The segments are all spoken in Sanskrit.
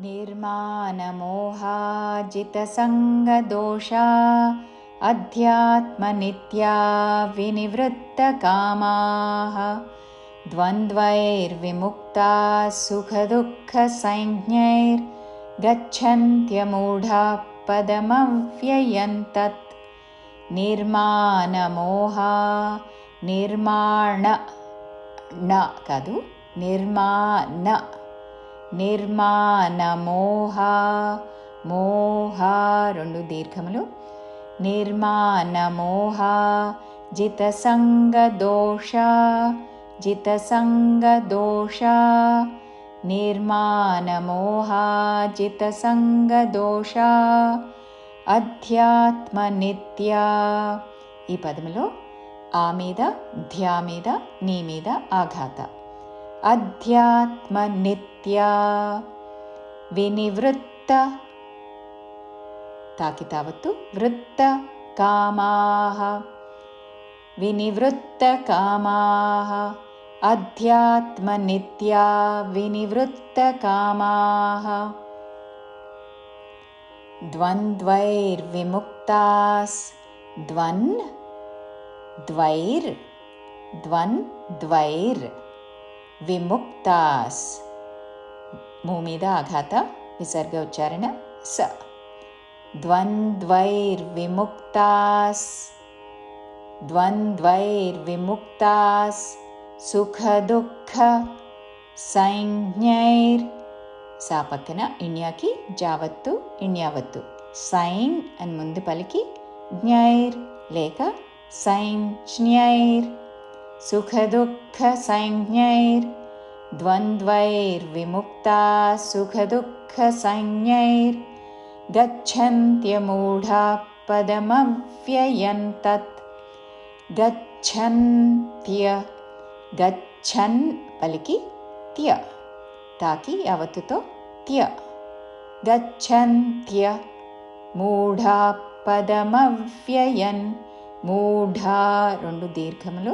निर्मानमोहाजितसङ्गदोषा अध्यात्मनित्या विनिवृत्तकामाः द्वन्द्वैर्विमुक्ता सुखदुःखसंज्ञैर्गच्छन्त्यमूढा पदमव्ययन्तत् निर्माणमोहा निर्माण न कदु? निर्माण నిర్మాణమోహ మోహ రెండు దీర్ఘములు. నిర్మాణమోహ జితసంగదోష జితసంగదోష. నిర్మాణమోహ జితసంగదోష. అధ్యాత్మనిత్య ఈ పదములో ఆ మీద ధ్యా మీద నీ మీద ఆఘాత. अध्यात्मनित्या विनिवृत्त। ताकि तावत्तु वृत्तकामाः विनिवृत्तकामाः अध्यात्मनित्या विनिवृत्तकामाः द्वन्द्वैर्विमुक्तास्। द्वन् द्वैर् విముక్తాస్. మూ మీద ఆఘాత విసర్గ ఉచ్చారణ స. ద్వంద్వైర్విముక్తాస్. ద్వంద్వైర్విముక్తాస్. సుఖదుఃఖ సైన్యైర్. సా పక్కన ఇణ్యాకి జావత్తు ఇణ్యావత్తు. సైన్ అని ముందు పలికి జ్ఞైర్ లేక సైన్ జ్ఞైర్ सुखदुःखसंज्ञैर्द्वन्द्वैर्विमुक्ता सुखदुःखसंज्ञैर्गच्छन्त्यमूढा पदमव्ययन्तत् गच्छन्त्य गच्छन् पलिकि त्य ताकि यावत्तुतो त्य गच्छन्त्य मूढा पदमव्ययन् मूढा రెండు దీర్ఘములు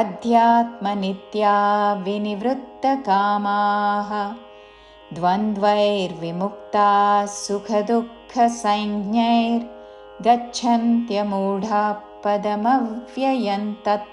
अध्यात्मनित्या विनिवृत्तकामाः द्वन्द्वैर्विमुक्ताः सुखदुःखसंज्ञैर्गच्छन्त्यमूढा पदमव्ययन्तत्